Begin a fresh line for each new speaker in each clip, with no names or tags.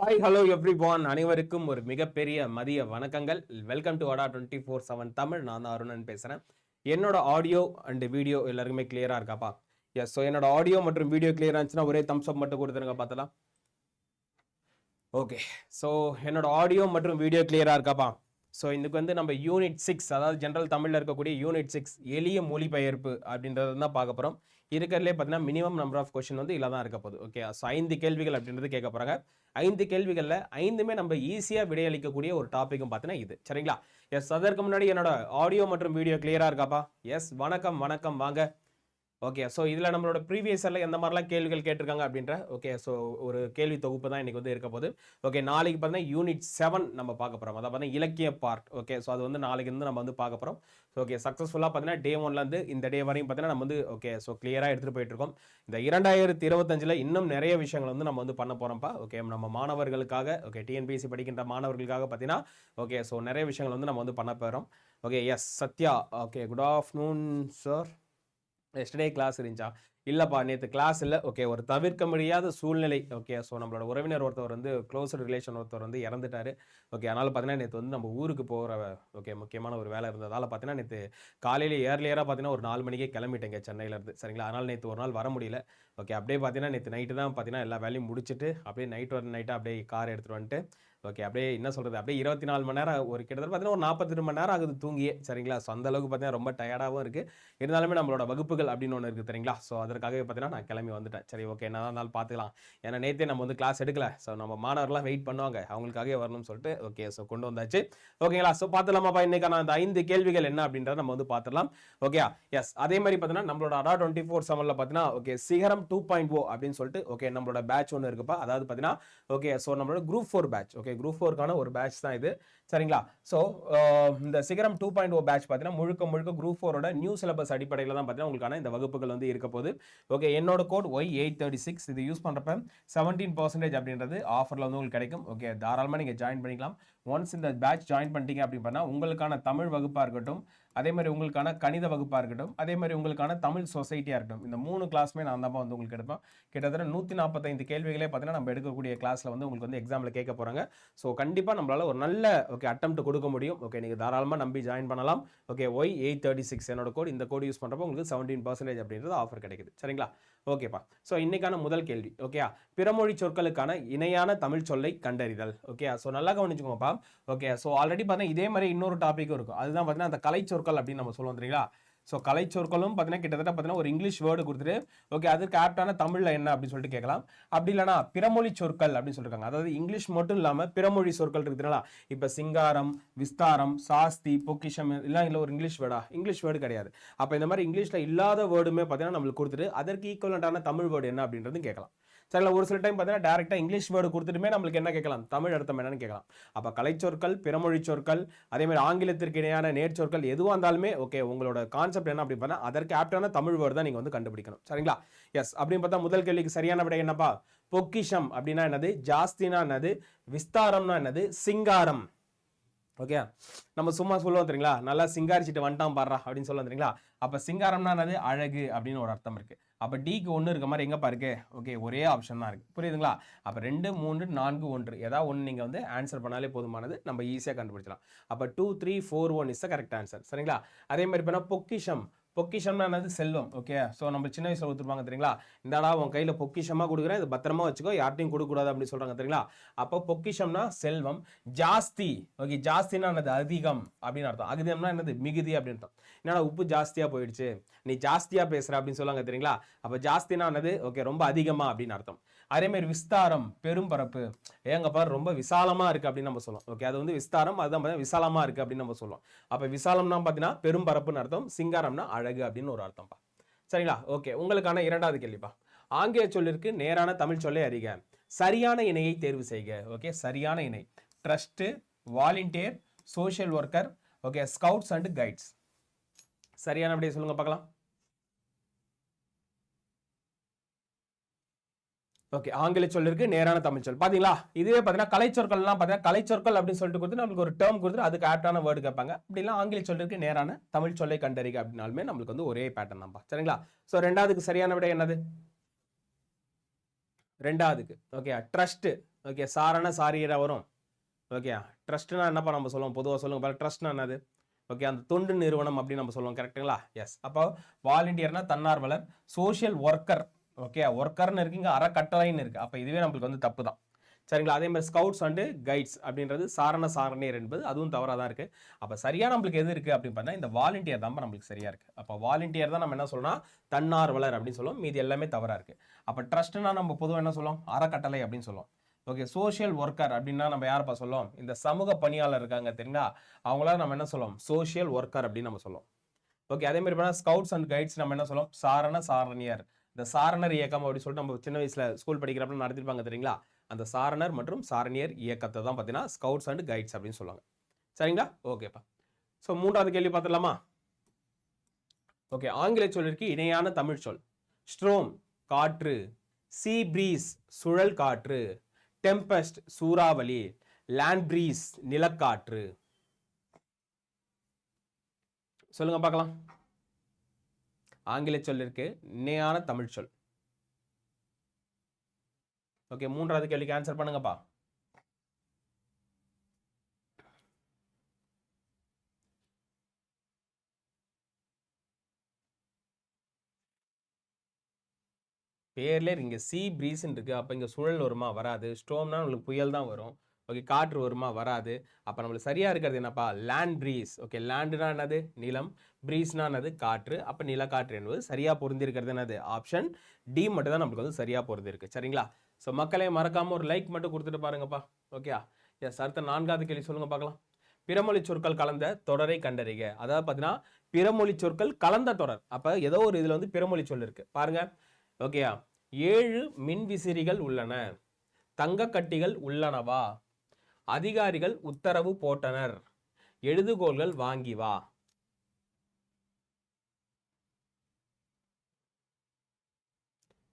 Hi hello every one அனைவருக்கும் ஒரு மிகப்பெரிய மதிய வணக்கங்கள். வெல்கம் டு ஆடா டுவெண்ட்டி ஃபோர் செவன் தமிழ் நான் தான் அருணன் பேசுகிறேன் என்னோட ஆடியோ அண்ட் வீடியோ எல்லாருக்குமே கிளியராக இருக்காப்பா? எஸ் ஸோ என்னோட ஆடியோ மற்றும் வீடியோ கிளியராக இருந்துச்சுன்னா ஒரே தம்ஸ் அப் மட்டும் கொடுத்துருங்க பார்த்தலாம் ஓகே ஸோ என்னோட ஆடியோ மற்றும் வீடியோ கிளியராக இருக்காப்பா? ஸோ இதுக்கு வந்து நம்ம யூனிட் சிக்ஸ் அதாவது ஜென்ரல் தமிழில் இருக்கக்கூடிய யூனிட் சிக்ஸ் எளிய மொழிபெயர்ப்பு அப்படின்றது தான் பார்க்க போகிறோம் இருக்கிறதுலே பார்த்தீங்கன்னா மினிமம் நம்பர் ஆஃப் கொஷின் வந்து இல்லை தான் இருக்க போகுது. ஓகே ஸோ ஐந்து கேள்விகள் அப்படின்றது கேட்க போகிறாங்க ஐந்து கேள்விகளில் ஐந்துமே நம்ம ஈஸியாக விடையளிக்கக்கூடிய ஒரு டாப்பிக்கும் பார்த்தீங்கன்னா இது. சரிங்களா? எஸ் அதற்கு முன்னாடி என்னோட ஆடியோ மற்றும் வீடியோ கிளியராக இருக்காப்பா? எஸ் வணக்கம் வணக்கம். வாங்க. ஓகே ஸோ இதில் நம்மளோட ப்ரீவியஸரில் எந்த மாதிரிலாம் கேள்விகள் கேட்டிருக்காங்க அப்படின்ற ஓகே ஸோ ஒரு கேள்வி தொகுப்பு தான் இன்றைக்கி வந்து இருக்க போது ஓகே நாளைக்கு பார்த்தீங்கன்னா யூனிட் செவன் நம்ம பார்க்க போகிறோம் அதாவது பார்த்தீங்கன்னா இலக்கிய பார்ட் ஓகே ஸோ அது வந்து நாளைக்கு இருந்து நம்ம வந்து பார்க்க போகிறோம் ஸோ ஓகே சக்ஸஸ்ஃபுல்லாக பார்த்தீங்கன்னா டே ஒன்லேருந்து இந்த டே வரையும் பார்த்தீங்கன்னா நம்ம வந்து ஓகே ஸோ கிளியராக எடுத்துகிட்டு போயிட்டுருக்கோம் இந்த இரண்டாயிரத்தி இருபத்தஞ்சில் இன்னும் நிறைய விஷயங்கள் வந்து நம்ம வந்து பண்ண போகிறோம்ப்பா ஓகே நம்ம மாணவர்களுக்காக ஓகே டிஎன்பிஎஸ்சி படிக்கின்ற மாணவர்களுக்காக பார்த்தீங்கன்னா ஓகே ஸோ நிறைய விஷயங்கள் வந்து நம்ம வந்து பண்ண போகிறோம் okay yes Sathya okay good afternoon sir yesterday class இருந்துச்சா? இல்லைப்பா நேற்று கிளாஸ் இல்லை. ஓகே ஒரு தவிர்க்க முடியாத சூழ்நிலை. ஓகே ஸோ நம்மளோட உறவினர் ஒருத்தர் வந்து க்ளோஸ் ரிலேஷன் ஒருத்தர் வந்து இறந்துட்டாரு. ஓகே அதனால் பார்த்தீங்கன்னா நேற்று வந்து நம்ம ஊருக்கு போகிற ஓகே முக்கியமான ஒரு வேலை இருந்ததால் பார்த்தீங்கன்னா நேற்று காலையில் ஏர்லியராக பார்த்தீங்கன்னா ஒரு நாலு மணிக்கே கிளம்பிட்டேங்க சென்னையிலேருந்து சரிங்களா? அதனால் நேற்று ஒரு நாள் வர முடியல. ஓகே அப்படியே பார்த்தீங்கன்னா நேற்று நைட்டு தான் பார்த்தீங்கன்னா எல்லா வேலையும் முடிச்சுட்டு அப்படியே நைட் வர நைட்டாக அப்படியே கார் எடுத்துகிட்டு வந்துட்டு ஓகே அப்படியே என்ன சொல்கிறது அப்படியே இருபத்தி நாலு மணி நேரம் ஒரு கிட்டத்தட்ட பார்த்தீங்கன்னா ஒரு நாற்பத்தெட்டு மணி நேரம் ஆகுது தூங்கியே. சரிங்களா? ஸோ அந்த அளவுக்கு பார்த்தீங்கன்னா ரொம்ப டயர்டாகவும் இருக்குது இருந்தாலுமே நம்மளோட வகுப்புகள் அப்படின்னு ஒன்று இருக்குது சரிங்களா ஸோ அதற்காகவே பார்த்தீங்கன்னா நான் கிளம்பி வந்துட்டேன். சரி ஓகே என்ன இருந்தாலும் பார்த்துக்கலாம் ஏன்னா நேற்றே நம்ம வந்து கிளாஸ் எடுக்கல. ஸோ நம்ம மாணவர்கள்லாம் வெயிட் பண்ணுவாங்க. அவங்களுக்காகவே வரணும்னு சொல்லிட்டு ஓகே ஸோ கொண்டு வந்தாச்சு. ஓகேங்களா ஸோ பார்த்துலாமாப்பா இன்னைக்கான அந்த ஐந்து கேள்விகள் என்ன அப்படின்றத நம்ம வந்து பார்த்துடலாம் ஓகே எஸ் அதே மாதிரி பார்த்தீங்கன்னா நம்மளோட அடா டுவெண்ட்டி ஃபோர் செவனில் பார்த்தீங்கன்னா ஓகே சிகரம் டூ பாயிண்ட் ஓ அப்படின்னு சொல்லிட்டு ஓகே நம்மளோட பேட்ச் ஒன்று இருக்குப்பா. அதாவது பார்த்தீங்கன்னா ஓகே ஸோ நம்மளோட group four batch okay group ஃபோருக்கான ஒரு பேட்ச் தான் இது. சரிங்களா? ஸோ இந்த சிகரம் டூ oh பாயிண்ட் ஓ பேட்ச் பார்த்தீங்கன்னா முழுக்க முழுக்க குரூப் ஃபோரோட நியூ சிலபஸ் அடிப்படையில் தான் பார்த்தீங்கன்னா உங்களுக்கான இந்த வகுப்புகள் வந்து இருக்க போகுது. ஓகே என்னோட code Y eight thirty six இது யூஸ் பண்ணுறப்ப செவன்டீன் பர்சன்டேஜ் அப்படின்றது ஆஃபரில் வந்து உங்களுக்கு கிடைக்கும். ஓகே தாராளமாக நீங்கள் ஜாயின் பண்ணிக்கலாம். ஒன்ஸ் இந்த பேட்ச் ஜாயின் பண்ணிட்டீங்க அப்படின்னு பண்ணால் உங்களுக்கான தமிழ் வகுப்பாக இருக்கட்டும் அதே மாதிரி உங்களுக்கான கணித வகுப்பாக இருக்கட்டும் அதே மாதிரி உங்களுக்கான தமிழ் சொசைட்டியாக இருக்கட்டும் இந்த மூணு கிளாஸுமே நான் தான் வந்து உங்களுக்கு எடுப்பேன். கிட்டத்தட்ட நூற்றி நாற்பத்தைந்து கேள்விகளே பார்த்தீங்கன்னா நம்ம எடுக்கக்கூடிய கிளாஸில் வந்து உங்களுக்கு வந்து எக்ஸாமில் கேட்க போகிறாங்க ஸோ கண்டிப்பாக நம்மளால் ஒரு நல்ல ஓகே அட்டம் கொடுக்க முடியும். ஓகே நீங்கள் தாராளமாக நம்பி ஜாயின் பண்ணலாம். Okay Y eight thirty six என்னோட கோட் இந்த கோட் யூஸ் பண்ணுறப்போ உங்களுக்கு செவன்டீன் பர்சன்டேஜ் அப்படின்றது ஆஃபர் கிடைக்குது. சரிங்களா? ஓகேப்பா ஸோ இன்னைக்கான முதல் கேள்வி. ஓகேயா பிறமொழி சொற்களுக்கான இணையான தமிழ் சொல்லை கண்டறிதல். ஓகே ஸோ நல்லா கவனிச்சுக்கோங்கப்பா. ஓகே ஸோ ஆல்ரெடி பார்த்தீங்கன்னா இதே மாதிரி இன்னொரு டாப்பிக்கும் இருக்கும். அதுதான் பார்த்தீங்கன்னா அந்த கலை சொற்கள் அப்படின்னு நம்ம சொல்லுவோம் தெரியுங்களா? ஸோ கலை சொற்களும் பார்த்தீங்கன்னா கிட்டத்தட்ட பார்த்தீங்கன்னா ஒரு இங்கிலீஷ் வேர்டு கொடுத்துட்டு ஓகே அதுக்கு ஆப்டான தமிழில் என்ன அப்படின்னு சொல்லிட்டு கேட்கலாம். அப்படி இல்லைனா பிறமொழி சொற்கள் அப்படின்னு சொல்லியிருக்காங்க அதாவது இங்கிலீஷ் மட்டும் இல்லாமல் பிறமொழி சொற்கள் இருக்குதுங்களா இப்போ சிங்காரம் விஸ்தாரம் சாஸ்தி பொக்கிஷம் எல்லாம் இல்லை ஒரு இங்கிலீஷ் வேர்டா இங்கிலீஷ் வேர்டு கிடையாது. அப்போ இந்த மாதிரி இங்கிலீஷில் இல்லாத வேர்டுமே பார்த்தீங்கன்னா நம்மளுக்கு கொடுத்துட்டு அதற்கு ஈக்குவலண்டான தமிழ் வேர்டு என்ன அப்படின்றதும் கேட்கலாம். சரிங்களா ஒரு சில டைம் பார்த்தீங்கன்னா டேரெக்டாக இங்கிலீஷ் வேர்டு கொடுத்துட்டுமே நம்மளுக்கு என்ன கேட்கலாம்? தமிழ் அர்த்தம் என்னன்னு கேட்கலாம். அப்போ கலைச்சொற்கள் பிறமொழி சொற்கள் அதே மாதிரி ஆங்கிலத்திற்கு இணையான நேர்ச்சொற்கள் எதுவாக இருந்தாலுமே ஓகே உங்களோட கான்செப்ட் என்ன அப்படி பார்த்தா அதற்கு ஆப்டான தமிழ் வேர்டு தான் நீங்கள் வந்து கண்டுபிடிக்கணும். சரிங்களா? எஸ் அப்படின்னு பார்த்தா முதல் கேள்விக்கு சரியான விடை என்னப்பா? பொக்கிஷம் அப்படின்னா என்னது? ஜாஸ்தினா என்னது? விஸ்தாரம்னா என்னது? சிங்காரம். ஓகே நம்ம சும்மா சொல்லுவோம் தெரியுங்களா? நல்லா சிங்காரிச்சிட்டு வந்துட்டான் பாடுறா அப்படின்னு சொல்லுவோம் தெரியுங்களா? அப்போ சிங்காரம்னா என்னது? அழகு அப்படின்னு ஒரு அர்த்தம் இருக்குது அப்போ டிக்கு ஒன்று இருக்க மாதிரி எங்கேப்பா இருக்கு ஓகே ஒரே ஆப்ஷன் தான் இருக்கு. புரியுதுங்களா? அப்போ ரெண்டு மூன்று நான்கு ஒன்று. ஏதாவது ஒன்று நீங்கள் வந்து ஆன்சர் பண்ணாலே போதுமானது. நம்ம ஈஸியாக கண்டுபிடிச்சலாம் அப்போ two three four one is the correct answer சரிங்களா? அதே மாதிரி இப்போ பொக்கிஷம். பொக்கிஷம்னா என்னது? செல்வம். ஓகே ஸோ நம்ம சின்ன வயசில் கொடுத்துருப்பாங்க தெரியுங்களா? இந்தாடா உன் கையில் பொக்கிஷமாக கொடுக்குறேன் இது பத்திரமா வச்சுக்கோ யார்ட்டையும் கொடுக்கக்கூடாது அப்படின்னு சொல்கிறாங்க தெரியுங்களா? அப்போ பொக்கிஷம்னா செல்வம் ஜாஸ்தி. ஓகே ஜாஸ்தினா என்னது? அதிகம் அப்படின்னு அர்த்தம். அதிகம்னா என்னது? மிகுதி அப்படின்னு அர்த்தம். என்னடா உப்பு ஜாஸ்தியாக போயிடுச்சு. நீ ஜாஸ்தியாக பேசுகிற அப்படின்னு சொல்லுவாங்க தெரியுங்களா? அப்போ ஜாஸ்தினா என்னது? ஓகே ரொம்ப அதிகமாக அப்படின்னு அர்த்தம். அதேமாரி விஸ்தாரம் பெரும் பரப்பு. ஏங்க பாரு ரொம்ப விசாலமாக இருக்குது அப்படின்னு நம்ம சொல்லுவோம் ஓகே அது வந்து விஸ்தாரம் அதுதான் பார்த்தீங்கன்னா விசாலமாக இருக்குது அப்படின்னு நம்ம சொல்லுவோம் அப்போ விசாலம்னா பார்த்தீங்கன்னா பெரும் பரப்புன்னு அர்த்தம் சிங்காரம்னா அழகு அப்படின்னு ஒரு அர்த்தம்ப்பா சரிங்களா? ஓகே உங்களுக்கான இரண்டாவது கேள்விப்பா. ஆங்கில சொல்லிற்கு நேரான தமிழ் சொல்லை அறிக. சரியான இணையை தேர்வு செய்க. ஓகே சரியான இணை. Trust volunteer social worker okay scouts and guides சரியான அப்படியே சொல்லுங்கள் பார்க்கலாம். ஓகே ஆங்கில சொல் இருக்கு நேரான தமிழ் சொல். பாத்தீங்களா? இதுவே பாத்தீங்கன்னா கலைச்சொற்கள்லாம் பாத்தீங்கன்னா கலைச்சொற்கள் அப்படின்னு சொல்லிட்டு கொடுத்து நம்மளுக்கு ஒரு டேர்ம் கொடுத்து அதுக்கு ஆப்டான வேர்டு கேட்பாங்க. அப்படிலாம் ஆங்கில சொல் இருக்கு நேரான தமிழ் சொல்லை கண்டறிக அப்படின்னாலுமே நம்மளுக்கு வந்து ஒரே பேட்டர்ன் தான்ப்பா சரிங்களா? ஸோ ரெண்டாவதுக்கு சரியான விட என்னது? ரெண்டாவதுக்கு. ஓகே ட்ரஸ்ட் ஓகே சாரண சாரியரா வரும். ஓகே ட்ரஸ்ட்னா என்னப்பா நம்ம சொல்லுவோம்? பொதுவாக சொல்லுங்க பாரு ட்ரஸ்ட்னா என்னது? ஓகே அந்த தொண்டு நிறுவனம் அப்படின்னு நம்ம சொல்லுவோம். கரெக்ட்டுங்களா எஸ் அப்போ வாலண்டியர்னா தன்னார்வலர் சோஷியல் ஒர்க்கர் ஓகே ஒர்க்கர்னு இருக்கு இங்கே அறக்கட்டளைன்னு இருக்குது அப்போ இதுவே நம்மளுக்கு வந்து தப்பு தான். சரிங்களா? அதே மாதிரி ஸ்கவுட்ஸ் அண்டு கைட்ஸ் அப்படின்றது சாரண சாரணியர் என்பது அதுவும் தவறாக தான் இருக்குது அப்போ சரியாக நம்மளுக்கு எது இருக்குது அப்படின்னு பார்த்தா இந்த வாலண்டியர் தான் நம்மளுக்கு சரியாக இருக்குது அப்போ வாலண்டியர் தான் நம்ம என்ன சொல்லலாம் தன்னார்வலர் அப்படின்னு சொல்லுவோம். மீதி எல்லாமே தவறாக இருக்குது அப்போ ட்ரஸ்ட்னா நம்ம பொதுவாக என்ன சொல்லுவோம்? அறக்கட்டளை அப்படின்னு சொல்லுவோம். ஓகே சோஷியல் ஒர்க்கர் அப்படின்னா நம்ம யாரப்பா சொல்லுவோம்? இந்த சமூக பணியாளர் இருக்காங்க தெரியுங்களா? அவங்களாம் நம்ம என்ன சொல்லுவோம்? சோஷியல் ஒர்க்கர் அப்படின்னு நம்ம சொல்லுவோம். ஓகே அதே மாதிரி பார்த்தா ஸ்கவுட்ஸ் அண்ட் கைட்ஸ் நம்ம என்ன சொல்லுவோம்? சாரண சாரணியர். இந்த சாரணர் இயக்கம் அப்படின்னு சொல்லிட்டு நம்ம சின்ன வயசுல ஸ்கூல் படிக்கிறப்ப நடத்திருப்பாங்க தெரியுங்களா? அந்த சாரணர் மற்றும் சாரணியர் இயக்கத்தை தான் பார்த்தீங்கன்னா ஸ்கவுட்ஸ் அண்ட் கைட்ஸ் அப்படின்னு சொல்லுவாங்க. சரிங்களா? ஓகேப்பா ஸோ மூன்றாவது கேள்வி பார்த்துடலாமா? ஓகே ஆங்கில சொல்லிற்கு இணையான தமிழ் சொல். ஸ்ட்ரோம் காற்று. சீ பிரீஸ் சுழல் காற்று. டெம்பஸ்ட் சூறாவளி. லேண்ட் பிரீஸ் நிலக்காற்று. சொல்லுங்க பார்க்கலாம். ஆங்கில சொல்லிற்கு இணையான தமிழ் சொல். ஓகே மூன்றாவது கேள்விக்கு ஆன்சர் பண்ணுங்கப்பா. பேர்ல இங்க சி பிரீஸ்ன்னு இருக்கு. அப்போ இங்க சுழல் வருமா? வராது. ஸ்டோம்னா உங்களுக்கு புயல் தான் வரும். ஓகே காற்று வருமா? வராது. அப்போ நம்மளுக்கு சரியாக இருக்கிறது என்னப்பா? லேண்ட் ப்ரீஸ் ஓகே லேண்டுனா என்னது? நிலம். ப்ரீஸ்னா என்னது? காற்று. அப்போ நிலக்காற்று என்பது சரியாக பொருந்திருக்கிறது என்னது? ஆப்ஷன் டி மட்டும் தான் நம்மளுக்கு வந்து சரியாக பொருந்திருக்கு சரிங்களா? ஸோ மக்களே மறக்காமல் ஒரு லைக் மட்டும் கொடுத்துட்டு பாருங்கப்பா. ஓகே எஸ் அடுத்த நான்காவது கேள்வி சொல்லுங்கள் பார்க்கலாம். பிறமொழி சொற்கள் கலந்த தொடரை கண்டறிக. அதாவது பார்த்தீங்கன்னா பிறமொழி சொற்கள் கலந்த தொடர். அப்போ ஏதோ ஒரு இதில் வந்து பிறமொழி சொல் இருக்குது பாருங்கள் ஓகேயா ஏழு மின்விசிறிகள் உள்ளன. தங்கக்கட்டிகள் உள்ளனவா? அதிகாரிகள் உத்தரவு போட்டனர். எழுதுகோள்கள் வாங்கி வா.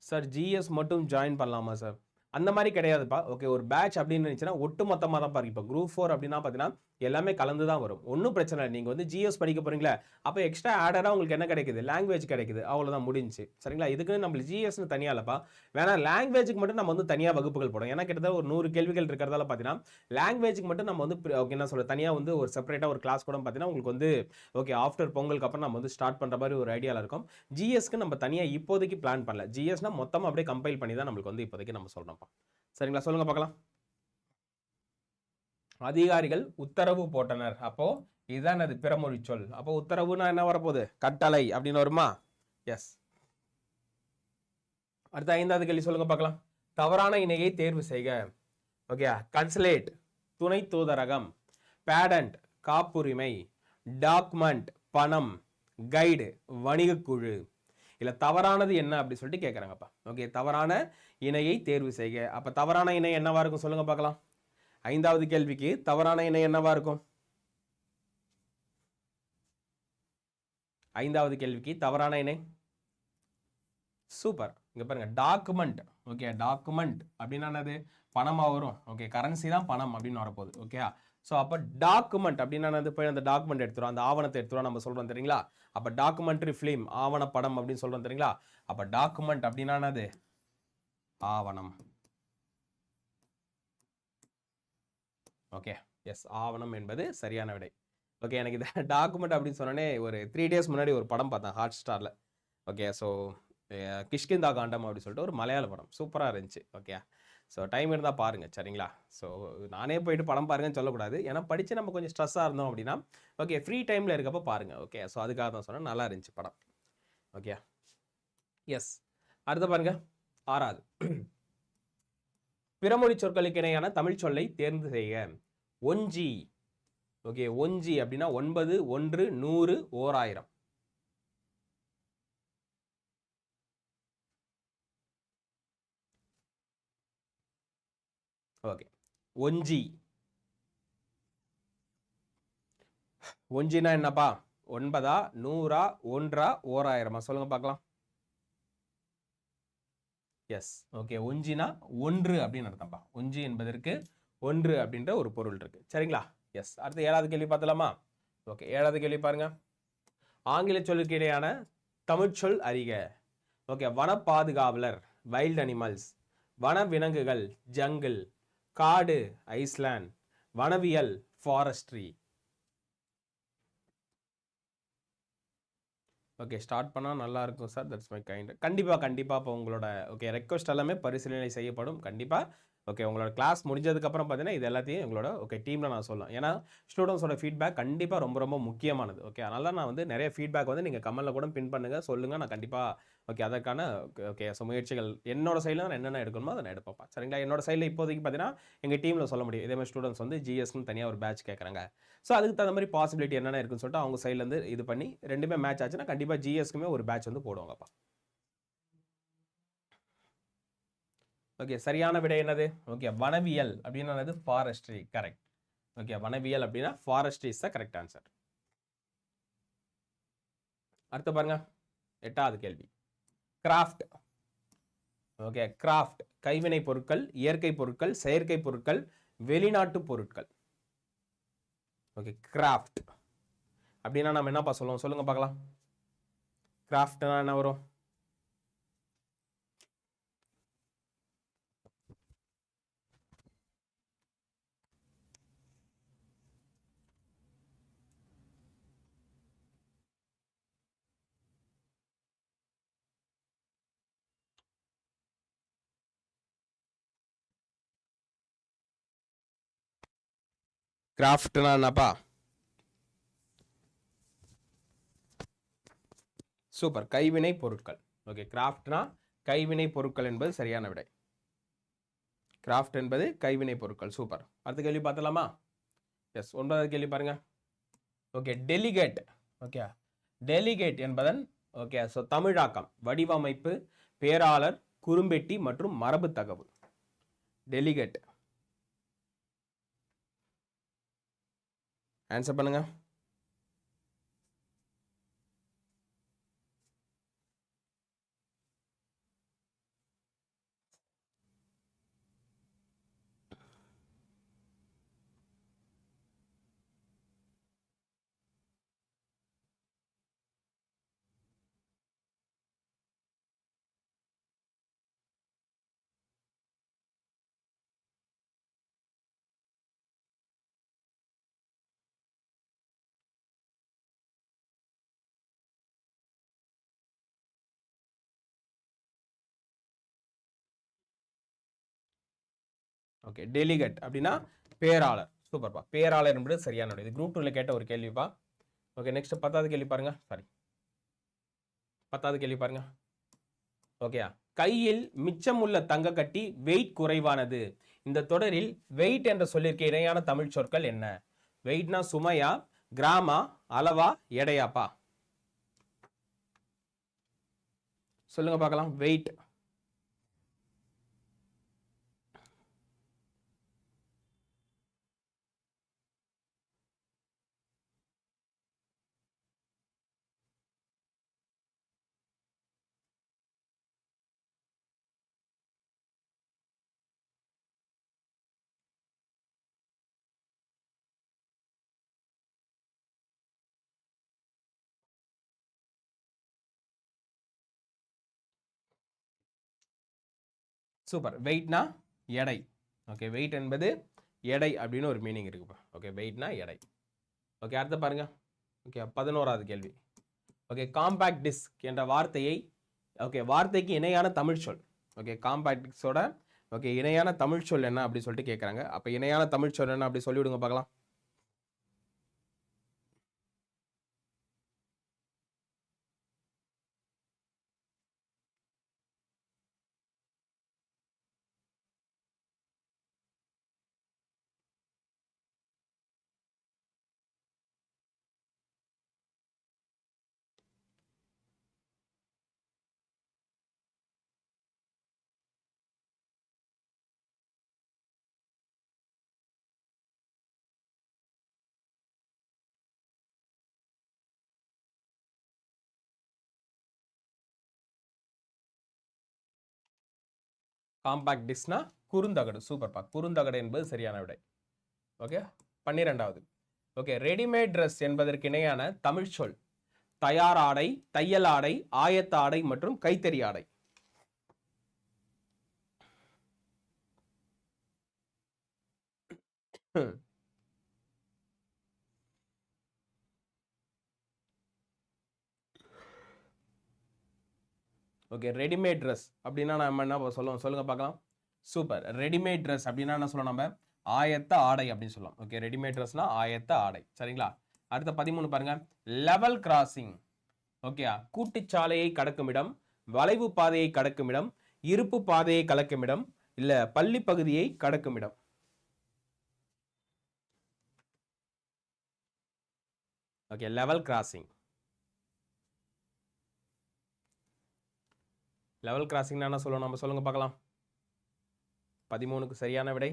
சார் ஜிஎஸ் மட்டும் ஜாயின் பண்ணலாமா சார்? அந்த மாதிரி கிடையாதுப்பா. ஓகே ஒரு பேட்ச் அப்படின்னு இருந்துச்சுன்னா ஒட்டு மொத்தமாக தான் பாருங்க. இப்போ குரூப் ஃபோர் அப்படின்னா பார்த்தீங்கன்னா எல்லாமே கலந்து தான் வரும். ஒன்றும் பிரச்சனை இல்லை. நீங்கள் வந்து ஜிஎஸ் படிக்க போகிறீங்களா அப்போ எக்ஸ்ட்ரா ஆடராக உங்களுக்கு என்ன கிடைக்குது? லாங்குவேஜ் கிடைக்குது. அவ்வளோதான் முடிஞ்சு. சரிங்களா? இதுக்குன்னு நம்மளுக்கு ஜிஎஸ்னு தனியாக இல்லைப்பா. வேணா லாங்குவேஜுக்கு மட்டும் நம்ம வந்து தனியாக வகுப்புகள் போடும் ஏன்னா கிட்டத்தட்ட ஒரு நூறு கேள்விகள் இருக்கிறதால பார்த்தீங்கன்னா லாங்குவேஜுக்கு மட்டும் நம்ம வந்து என்ன சொல்ல தனியாக வந்து ஒரு செப்பரேட்டாக ஒரு கிளாஸ் கூட பார்த்தீங்கன்னா உங்களுக்கு வந்து ஓகே ஆஃப்டர் பொங்கலுக்கு அப்புறம் நம்ம வந்து ஸ்டார்ட் பண்ணுற மாதிரி ஒரு ஐடியாவில் இருக்கும். ஜிஎஸ்க்கு நம்ம தனியாக இப்போதைக்கு பிளான் பண்ணல. ஜிஎஸ்னா மொத்தமாக அப்படியே கம்பைல் பண்ணி தான் நம்மளுக்கு வந்து இப்போதைக்கு நம்ம சொல்கிறோம்ப்பா சரிங்களா? சொல்லுங்கள் பார்க்கலாம் அதிகாரிகள் உத்தரவு போட்டனர். அப்போ இதுதான் அது பிறமொழி சொல். அப்போ உத்தரவுனா என்ன வரப்போகுது? கட்டளை அப்படின்னு வருமா? எஸ் அடுத்த ஐந்தாவது கேள்வி சொல்லுங்க பார்க்கலாம். தவறான இணையை தேர்வு செய்க. ஓகே கன்சுலேட் துணை தூதரகம் பேடண்ட் காப்புரிமை டாக்குமெண்ட் பணம் கைடு வணிகக்குழு. இல்லை தவறானது என்ன அப்படி சொல்லிட்டு கேட்குறாங்கப்பா ஓகே தவறான இணையை தேர்வு செய்க. அப்போ தவறான இணை என்னவா இருக்கும் சொல்லுங்க பார்க்கலாம். ஐந்தாவது கேள்விக்கு தவறான இணை என்னவா இருக்கும்? ஐந்தாவது கேள்விக்கு தவறான இணை சூப்பர். இங்கே பாருங்க டாக்குமெண்ட் ஓகே டாக்குமெண்ட் அப்படின்னா என்னது? பணமாக வரும். ஓகே கரன்சி தான் பணம் அப்படின்னு வரப்போகுது. ஓகே ஸோ அப்போ டாக்குமெண்ட் அப்படின்னா என்னது? போய் அந்த டாக்குமெண்ட் எடுத்துரும். அந்த ஆவணத்தை எடுத்துரும். நம்ம சொல்கிறோம் தெரியுங்களா? அப்போ டாக்குமெண்ட்ரி ஃபிலிம் ஆவணப்படம் அப்படின்னு சொல்கிறோம் தெரியுங்களா? அப்போ டாக்குமெண்ட் அப்படின்னா என்னது? ஆவணம். ஓகே எஸ் ஆவணம் என்பது சரியான விடை. ஓகே எனக்கு இந்த டாக்குமெண்ட் அப்படின்னு சொன்னோன்னே ஒரு த்ரீ டேஸ் முன்னாடி ஒரு படம் பார்த்தேன் ஹாட் ஸ்டாரில் ஓகே ஸோ கிஷ்கிந்தா காண்டம் அப்படின்னு சொல்லிட்டு ஒரு மலையாள படம். சூப்பராக இருந்துச்சு ஓகே ஸோ டைம் இருந்தால் பாருங்கள் சரிங்களா? ஸோ நானே போயிட்டு படம் பாருங்கன்னு சொல்லக்கூடாது. ஏன்னா படித்து நம்ம கொஞ்சம் ஸ்ட்ரெஸ்ஸாக இருந்தோம் அப்படின்னா ஓகே ஃப்ரீ டைமில் இருக்கப்போ பாருங்கள் ஓகே ஸோ அதுக்காக தான் சொன்னேன் நல்லா இருந்துச்சு படம். ஓகே எஸ் அடுத்து பாருங்கள் ஆறாவது. பிறமொழி சொற்களுக்கு இணையான தமிழ் சொல்லை தேர்ந்து செய்க. ஒஞ்சி. ஓகே ஒஞ்சி அப்படின்னா ஒன்பது ஒன்று நூறு ஓராயிரம். ஓகே ஒஞ்சி. ஒஞ்சினா என்னப்பா? ஒன்பதா நூறா ஒன்றா ஓராயிரமா? சொல்லுங்க பார்க்கலாம். எஸ் ஓகே ஒஞ்சினா ஒன்று அப்படின்னு அர்த்தம்ப்பா ஒஞ்சி என்பதற்கு ஒன்று அப்படின்ற ஒரு பொருள் இருக்கு. சரிங்களா? எஸ் அடுத்து ஏழாவது கேள்வி பார்த்தலாமா ஓகே ஏழாவது கேள்வி பாருங்க. ஆங்கில சொல்லுக்கு இடையான அறிக ஓகே வன பாதுகாவலர் வைல்ட் அனிமல்ஸ் வன விலங்குகள் ஜங்கிள் காடு ஐஸ்லாண்ட் வனவியல் ஃபாரஸ்ட்ரி ஓகே ஸ்டார்ட் பண்ணால் நல்லா இருக்கும் சார் தட்ஸ் மை கைண்ட் கண்டிப்பாக கண்டிப்பாக இப்போ உங்களோட ஓகே ரெக்வஸ்ட் எல்லாமே பரிசீலனை செய்யப்படும். கண்டிப்பாக ஓகே உங்களோட கிளாஸ் முடிஞ்சதுக்கப்புறம் பார்த்தீங்கன்னா இது எல்லாத்தையும் எங்களோட ஓகே டீமில் நான் சொல்லுவேன் ஏன்னா ஸ்டூடெண்ட்ஸோட ஃபீட்பேக் கண்டிப்பாக ரொம்ப ரொம்ப முக்கியமானது ஓகே அதனால தான் நான் வந்து நிறைய ஃபீட்பேக் வந்து நீங்கள் கமெண்ட்டில் கூட பின் பண்ணுங்கள் சொல்லுங்கள் நான் கண்டிப்பாக ஓகே அதற்கான ஓகே ஸோ முயற்சிகள் என்னோட சைடில் நான் என்னென்ன எடுக்கணுமோ அதை நான் எடுப்பேன். சரிங்களா? என்னோட சைடில் இப்போதைக்கு பார்த்தீங்கன்னா எங்கள் டீமில் சொல்ல முடியும். இதே மாதிரி ஸ்டூடெண்ட்ஸ் வந்து ஜிஎஸ்னு தனியாக ஒரு பேட்ச் கேட்குறாங்க ஸோ அதுக்கு தகுந்த மாதிரி பாசிபிலிட்டி என்னென்ன இருக்குன்னு சொல்லிட்டு அவங்க சைட்லேருந்து இது பண்ணி ரெண்டுமே மேட்ச் ஆச்சுன்னா கண்டிப்பாக ஜிஎஸ்க்குமே ஒரு பேட்ச் வந்து போடுவாங்கப்பா. ஓகே சரியான விடை என்னது? ஓகே வனவியல் அப்படின்னா என்னது? ஃபாரஸ்ட்ரி கரெக்ட் ஓகே வனவியல் அப்படின்னா forestry is the correct answer அடுத்து பாருங்க. எட்டாவது கேள்வி. கிராஃப்ட் ஓகே கிராஃப்ட் கைவினை பொருட்கள் இயற்கை பொருட்கள் செயற்கை பொருட்கள் வெளிநாட்டு பொருட்கள். ஓகே கிராஃப்ட் அப்படின்னா நம்ம என்னப்பா சொல்லுவோம்? சொல்லுங்கள் பார்க்கலாம். கிராஃப்ட்னா என்ன வரும்? கிராஃப்ட்னா என்னப்பா சூப்பர். கைவினை பொருட்கள். ஓகே கிராஃப்ட்னா கைவினை பொருட்கள் என்பது சரியான விடை. கிராஃப்ட் என்பது கைவினை பொருட்கள். சூப்பர். அடுத்த கேள்வி பார்த்தலாமா எஸ் ஒன்பதாவது கேள்வி பாருங்க. Okay delicate okay. டெலிகேட் என்பதன் ஓகே ஸோ தமிழாக்கம். வடிவமைப்பு பேராளர் குறும்பெட்டி மற்றும் மரபு தகவல். டெலிகேட் ஆன்சர் பண்ணுங்கள் ஓகே டெலிகேட் அப்படின்னா பேராளர். சூப்பர்ப்பா பேராளர் என்பது சரியான இது குரூப் டூவில் கேட்ட ஒரு கேள்விப்பா. ஓகே நெக்ஸ்ட் பத்தாவது கேள்வி பாருங்க. சாரி பத்தாவது கேள்வி பாருங்க. ஓகேயா கையில் மிச்சமுள்ள தங்க கட்டி வெயிட் குறைவானது. இந்த தொடரில் வெயிட் என்ற சொல்லிற்கு இணையான தமிழ் சொற்கள் என்ன? வெயிட்னா சுமையா கிராமா அளவா எடையாப்பா? சொல்லுங்க பார்க்கலாம். வெயிட் சூப்பர் வெயிட்னா எடை. ஓகே வெயிட் என்பது எடை அப்படின்னு ஒரு மீனிங் இருக்குப்பா ஓகே வெயிட்னா எடை. ஓகே அடுத்த பாருங்க. ஓகே பதினோராவது கேள்வி. ஓகே காம்பேக்ட் டிஸ்க் என்ற வார்த்தையை ஓகே வார்த்தைக்கு இணையான தமிழ் சொல். ஓகே காம்பேக்ட் டிஸ்கோட ஓகே இணையான தமிழ் சொல் என்ன அப்படி சொல்லிட்டு கேட்குறாங்க அப்போ இணையான தமிழ் சொல் என்ன அப்படி சொல்லிவிடுங்க பார்க்கலாம். காம்பாக்ட் டிஸ்னா குறுந்தகடு சூப்பர்ப்பா குறுந்தகடு என்பது சரியான விடை. ஓகே? பன்னிரெண்டாவது. ஓகே ரெடிமேட் ட்ரெஸ் என்பதற்கு இணையான தமிழ் சொல். தயார் ஆடை தையல் ஆடை ஆயத்த ஆடை மற்றும் கைத்தறி ஆடை. ஓகே ரெடிமேட் ட்ரெஸ் அப்படின்னா நம்ம என்ன சொல்லுவோம்? சொல்லுங்க பார்க்கலாம். சூப்பர் ரெடிமேட் ட்ரெஸ் அப்படின்னா என்ன சொல்லுவோம் நம்ம? ஆயத்த ஆடை அப்படின்னு சொல்லுவோம். ஓகே ரெடிமேட் ட்ரெஸ்னா ஆயத்த ஆடை. சரிங்களா? அடுத்த பதிமூணு பாருங்க. லெவல் கிராசிங் ஓகே கூட்டுச்சாலையை கடக்கும் இடம் வளைவு பாதையை கடக்கும் இடம் இருப்பு பாதையை கலக்கும் இடம் இல்ல பள்ளி பகுதியை கடக்கும் இடம். ஓகே லெவல் கிராசிங் லெவல் கிராசிங்னா என்ன சொல்லுவோம்? நம்ம சொல்லுங்கள் பார்க்கலாம். பதிமூணுக்கு சரியான விடை.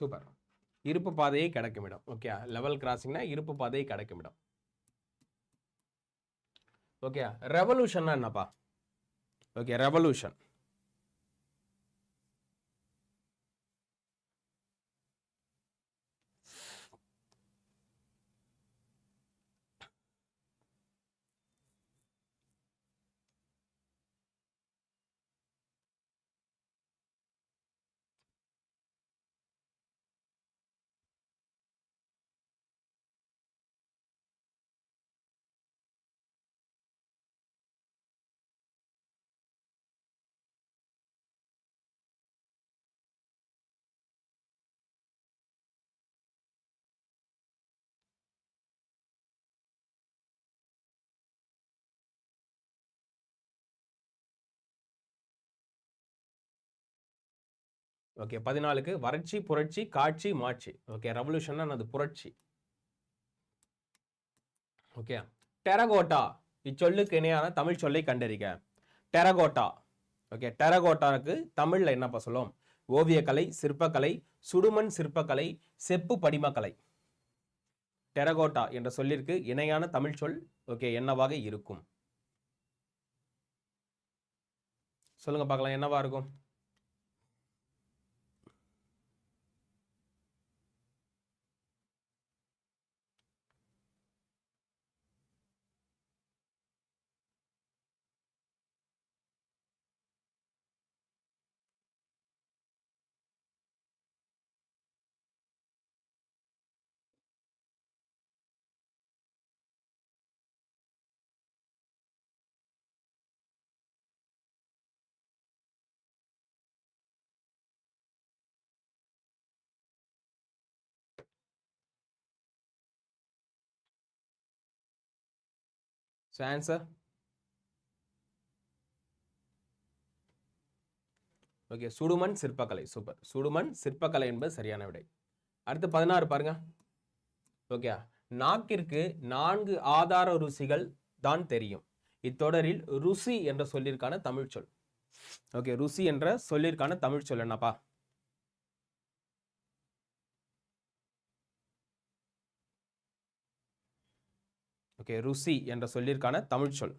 சூப்பர். இருப்பு பாதையை கிடைக்கும் இடம். ஓகே லெவல் கிராசிங்னா இருப்பு பாதையை கிடைக்கும் இடம். ஓகே ரெவல்யூஷன்னா என்னப்பா? ஓகே ரெவல்யூஷன் ஓகே பதினாலுக்கு வறட்சி புரட்சி காட்சி மாட்சி. ஓகே ரெவல்யூஷன்னா அது புரட்சி. Okay terracotta. இச்சொல்லுக்கு இணையான தமிழ் சொல்லை கண்டறிக. டெரகோட்டா. ஓகே டெரகோட்டாவுக்கு தமிழில் என்னப்பா சொல்லும்? ஓவியக்கலை சிற்பக்கலை சுடுமண் சிற்பக்கலை செப்பு படிமக்கலை. டெரகோட்டா என்ற சொல்லிற்கு இணையான தமிழ் சொல் ஓகே என்னவாக இருக்கும்? சொல்லுங்க பார்க்கலாம் என்னவா இருக்கும்? So answer. ஓகே சுடுமண் சிற்பக்கலை சூப்பர் சுடுமண் சிற்பக்கலை என்பது சரியான விடை. அடுத்து பதினாறு பாருங்க. ஓகே நாக்கிற்கு நான்கு ஆதார ருசிகள் தான் தெரியும். இத்தொடரில் ருசி என்ற சொல்லிற்கான தமிழ் சொல் ஓகே ருசி என்ற சொல்லிற்கான தமிழ் சொல் என்னப்பா? ஓகே ருசி என்ற சொல்லிற்கான தமிழ் சொல்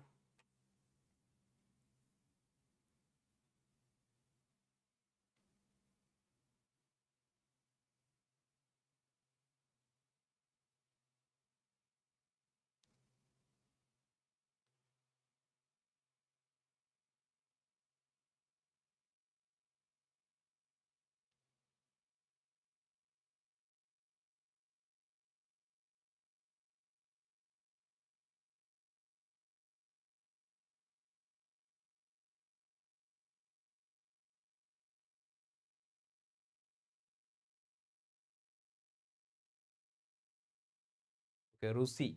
ஓகே ருசி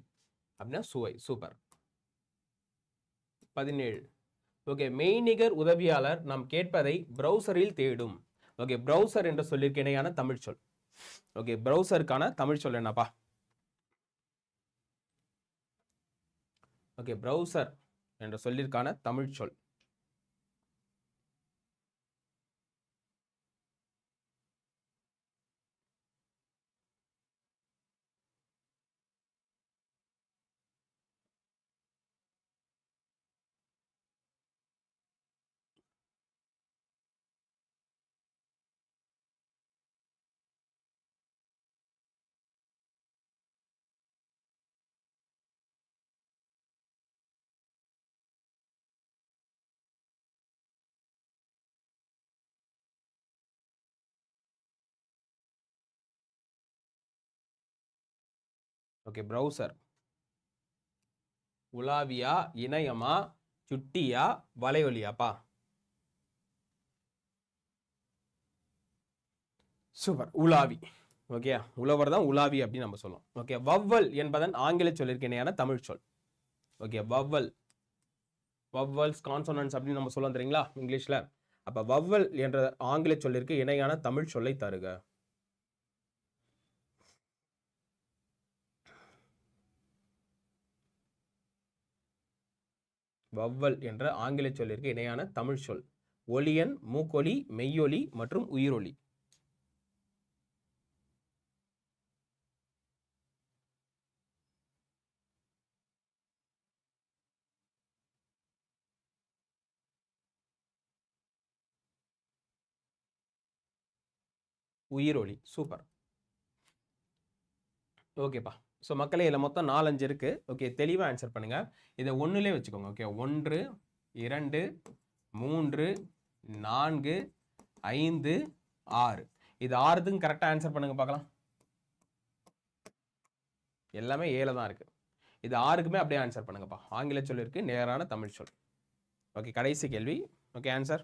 அப்படின்னா சுவை சூப்பர் பதினேழு ஓகே மெய்நிகர் உதவியாளர் நாம் கேட்பதை ப்ரௌசரில் தேடும் ஓகே ப்ரௌசர் என்று சொல்லியிருக்க இணையான தமிழ் சொல் ஓகே ப்ரௌசருக்கான தமிழ் சொல் என்னப்பா ஓகே ப்ரௌசர் என்ற சொல்லிற்கான தமிழ் சொல் ஓகே ப்ரௌசர் உலாவியா இணையமா சுட்டியா வலையொலியாப்பா? சூப்பர் உலாவி. ஓகே உழவர் தான் உலாவி அப்படின்னு நம்ம சொல்லுவோம். ஓகே வவ்வல் என்பதன் ஆங்கில சொல்லிற்கு இணையான தமிழ் சொல். Okay vowel. வவ்வல்ஸ் கான்சோனன்ஸ் அப்படின்னு நம்ம சொல்லுவோம் தெரியுங்களா இங்கிலீஷில்? அப்போ வவ்வல் என்ற ஆங்கில சொல்லிற்கு இணையான தமிழ் சொல்லை தருக. வவ்வல் என்ற ஆங்கில சொல்லிற்கு இணையான தமிழ் சொல். ஒலியன் மூக்கொலி மெய்யொலி மற்றும் உயிரொலி. உயிரொலி. சூப்பர். ஓகேப்பா. ஸோ மக்களே இதில் மொத்தம் நாலஞ்சு இருக்குது ஓகே தெளிவாக ஆன்சர் பண்ணுங்கள் இதை ஒன்றுலேயே வச்சுக்கோங்க. ஓகே ஒன்று இரண்டு மூன்று நான்கு ஐந்து ஆறு. இது ஆறுதுக்கும் கரெக்டாக ஆன்சர் பண்ணுங்கள் பார்க்கலாம். எல்லாமே ஏழு தான் இருக்குது இது ஆறுக்குமே அப்படியே ஆன்சர் பண்ணுங்கப்பா. ஆங்கில சொல் இருக்குது நேரான தமிழ் சொல். ஓகே கடைசி கேள்வி. ஓகே ஆன்சர்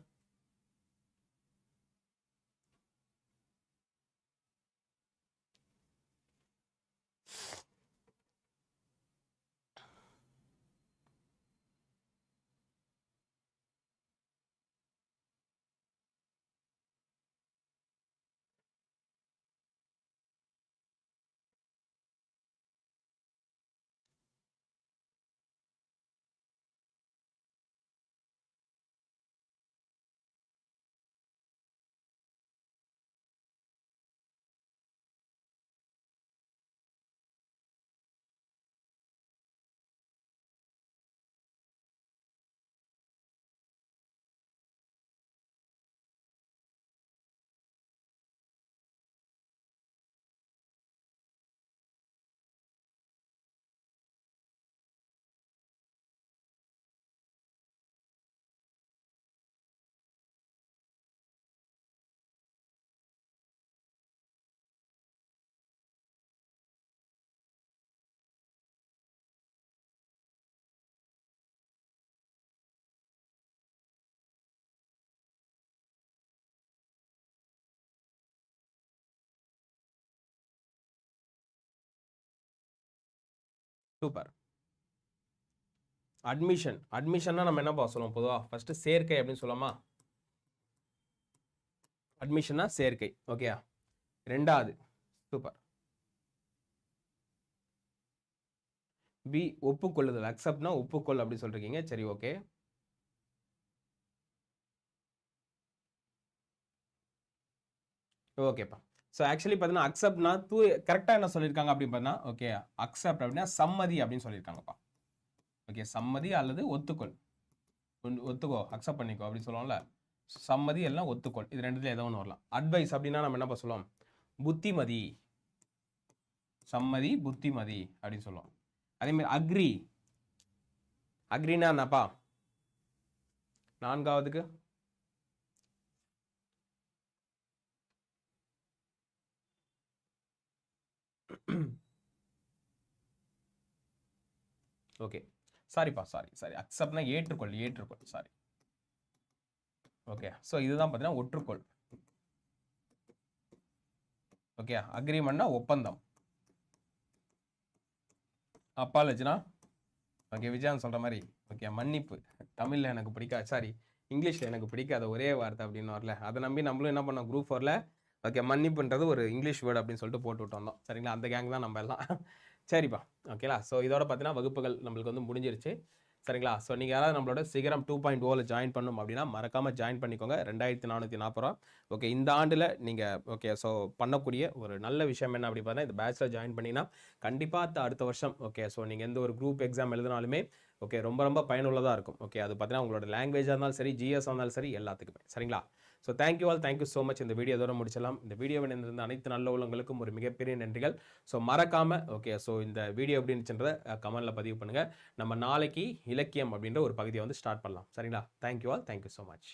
சூப்பர் அட்மிஷன் அட்மிஷன்னா நம்ம என்னப்பா சொல்லுவோம் பொதுவாக ஃபர்ஸ்ட் சேர்க்கை அப்படின்னு சொல்லலாமா? அட்மிஷன்னா சேர்க்கை. ஓகேயா ரெண்டாவது. Super B ஒப்புக்கொள்ளுதல். அக்செப்ட்னா ஒப்புக்கொள் அப்படி சொல்றீங்க சரி ஓகே ஓகேப்பா ஸோ ஆக்சுவலி பார்த்தீங்கன்னா அக்செப்ட்னா தூ கரெக்டாக என்ன சொல்லியிருக்காங்க அப்படின்னு பார்த்தீங்கன்னா ஓகே அக்செப்ட் அப்படின்னா சம்மதி அப்படின்னு சொல்லியிருக்காங்கப்பா ஓகே சம்மதி அல்லது ஒத்துக்கொள். ஒத்துக்கோ அக்செப்ட் பண்ணிக்கோ அப்படின்னு சொல்லுவோம்ல. சம்மதி எல்லாம் ஒத்துக்கொள். இது ரெண்டுத்துல ஏதோ ஒன்று வரலாம். அட்வைஸ் அப்படின்னா நம்ம என்னப்பா சொல்லுவோம்? புத்திமதி. சம்மதி புத்திமதி அப்படின்னு சொல்லுவோம். அதேமாதிரி அக்ரி அக்ரினா என்னப்பா? நான்காவதுக்கு? ஓகே சாரிப்பா சாரி சாரி அக்செப்ட்னா ஏற்றுக்கொள் ஏற்றுக்கொள். சாரி ஓகே ஸோ இதுதான் பார்த்தீங்கன்னா ஒற்றுக்கொள். ஓகே அக்ரிமெண்ட்னா ஒப்பந்தம். அப்பாலஜினா ஓகே விஜயான் சொல்கிற மாதிரி ஓகே மன்னிப்பு. தமிழில் எனக்கு பிடிக்காது சாரி இங்கிலீஷில் எனக்கு பிடிக்காத ஒரே வார்த்தை அப்படின்னு வரல அதை நம்பி நம்மளும் என்ன பண்ணோம் குரூப் ஃபோரில் ஓகே மன்னிப்புன்றது ஒரு இங்கிலீஷ் வேர்டு அப்படின்னு சொல்லிட்டு போட்டு வந்தோம் சரிங்களா? அந்த கேங் தான் நம்ம எல்லாம். சரிப்பா. ஓகேலா ஸோ இதோட பார்த்தீங்கன்னா வகுப்புகள் நம்மளுக்கு வந்து முடிஞ்சிருச்சு. சரிங்களா? ஸோ நீங்கள் யாராவது நம்மளோட சிகரம் டூ பாயிண்ட் ஓவில் ஜாயின் பண்ணும் அப்படின்னா மறக்காமல் ஜாயின் பண்ணிக்கோங்க. ரெண்டாயிரத்தி நானூற்றி நாற்பது ரூபா. ஓகே இந்த ஆண்டில் நீங்கள் ஓகே ஸோ பண்ணக்கூடிய ஒரு நல்ல விஷயம் என்ன அப்படி பார்த்தா இந்த பேட்சில் ஜாயின் பண்ணிங்கன்னா கண்டிப்பாக அடுத்த வருஷம் ஓகே ஸோ நீங்கள் எந்த ஒரு குரூப் எக்ஸாம் எழுதினாலுமே ஓகே ரொம்ப ரொம்ப பயனுள்ளதாக இருக்கும். ஓகே அது பார்த்தீங்கன்னா உங்களோட லாங்குவேஜாக இருந்தாலும் சரி ஜிஎஸ் இருந்தாலும் சரி எல்லாத்துக்குமே. சரிங்களா? So thank you all thank you so much இந்த வீடியோ தூரம் முடிச்சலாம் இந்த வீடியோ இருந்த அனைத்து நல்ல உள்ளவங்களுக்கும் ஒரு மிகப்பெரிய நன்றிகள். ஸோ மறக்காமல் ஓகே ஸோ இந்த வீடியோ எப்படின்றத கமெண்ட்டில் பதிவு பண்ணுங்கள் நம்ம நாளைக்கு இலக்கியம் அப்படின்ற ஒரு பகுதியை வந்து ஸ்டார்ட் பண்ணலாம். சரிங்களா? Thank you all thank you so much